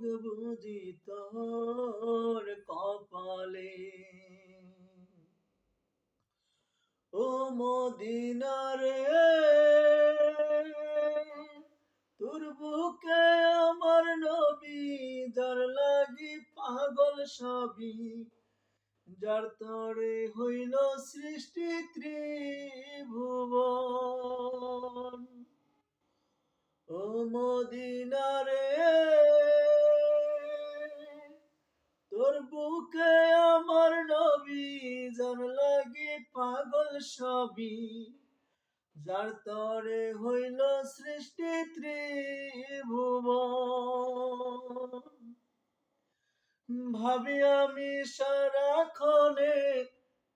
বুঝি তোর কপালে। ও মদিনারে তোর বুকে আমার নবী, যার লাগি পাগল সবই, যার তরে হইল সৃষ্টি ত্রিভুবন। ও মদিনারে সবই, যার তরে হইল সৃষ্টি ত্রিভুবন। ভাবি আমি সারাক্ষণে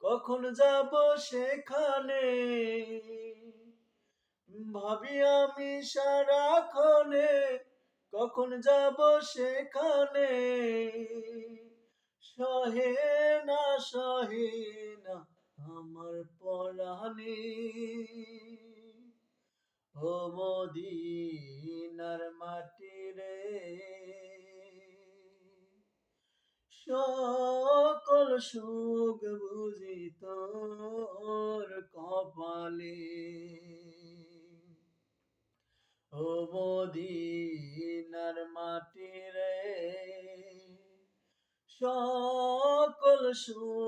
কখন যাব সেখানে? ভাবি আমি সারাক্ষণে কখন যাব সেখানে? সহে না সহে না আমার পরাণে। ও মদিনার মাটি রে। সকল সুখ বুঝি তোর কপালে। ও মদিনার মাটি রে। সকল সুখ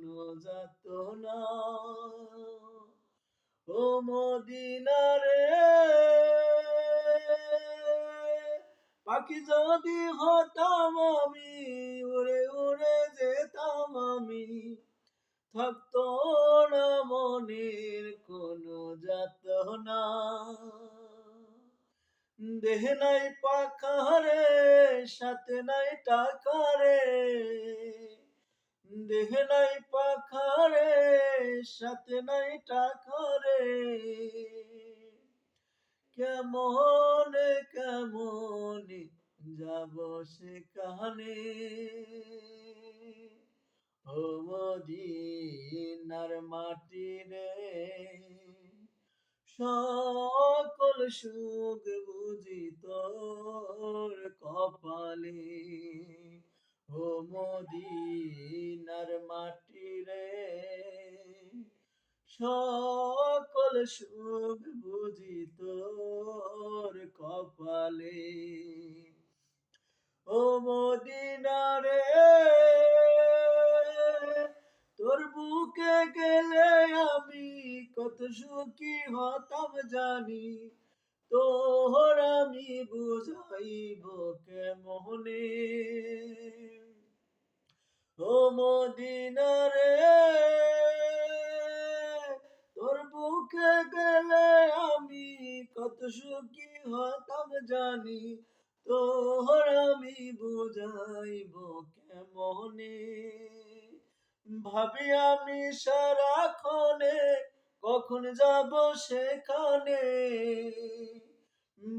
পাখি যদি হতাম আমি, উড়ে উড়ে যেতাম আমি। থাকতো না মনের কোনো যাত না দেহ নাই পাখারে, সাথে নাই টাকারে। দেহ নাই পাখারে, সাথে নাই টাকারে। কেমন কেমন যাব সেখানে। ও মদিনার মাটি রে সকল সুখ বুঝি তোর কপালে। ও মদিনার মাটি রে সকল সুখ বুঝি তোর কত সুখী হতাম জানি তোর আমি বুঝাইব কেমনে? ও মদিনারে তোর বুকে গেলে আমি কত সুখী হতাম জানি তোর আমি বুঝাইব কেমনে? ভাবি আমি সারাক্ষণে কখন যাব সেখানে?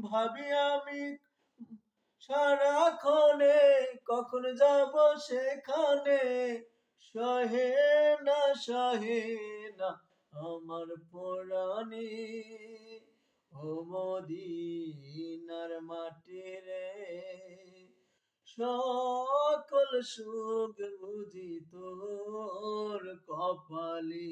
ভাবি আমি সারাক্ষণে কখন যাব সেখানে? সহে না সহে না, আমার পরাণে। ও মদিনার মাটি রে, সকল সুখ বুঝি তোর কপালে।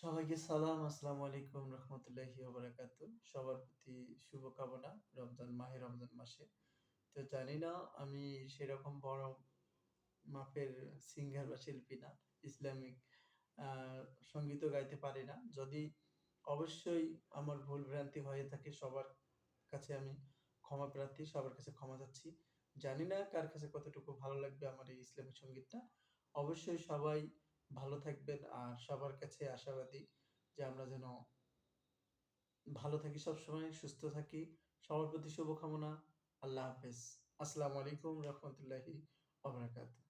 সবাইকে সালাম, আসসালামু আলাইকুম রহমতুল্লাহি বারাকাতু। সবার প্রতি শুভকামনা রমজান মাহে, রমজান মাসে। তো জানি না, আমি সেরকম বড় মাপের সিঙ্গার বা শিল্পী না, ইসলামিক সঙ্গীতও গাইতে পারি না। যদি অবশ্যই আমার ভুল ভ্রান্তি হয়ে থাকে, সবার কাছে আমি ক্ষমা প্রার্থী, সবার কাছে ক্ষমা চাচ্ছি। জানি না কার কাছে কতটুকু ভালো লাগবে আমার এই ইসলামিক সঙ্গীতটা। অবশ্যই সবাই ভালো থাকবেন আর সবার কাছে আশাবাদী যে আমরা যেন ভালো থাকি, সবসময় সুস্থ থাকি। সবার প্রতি শুভকামনা। আল্লাহ হাফেজ। আসসালামু আলাইকুম রহমতুল্লাহি আবরাকাতুহ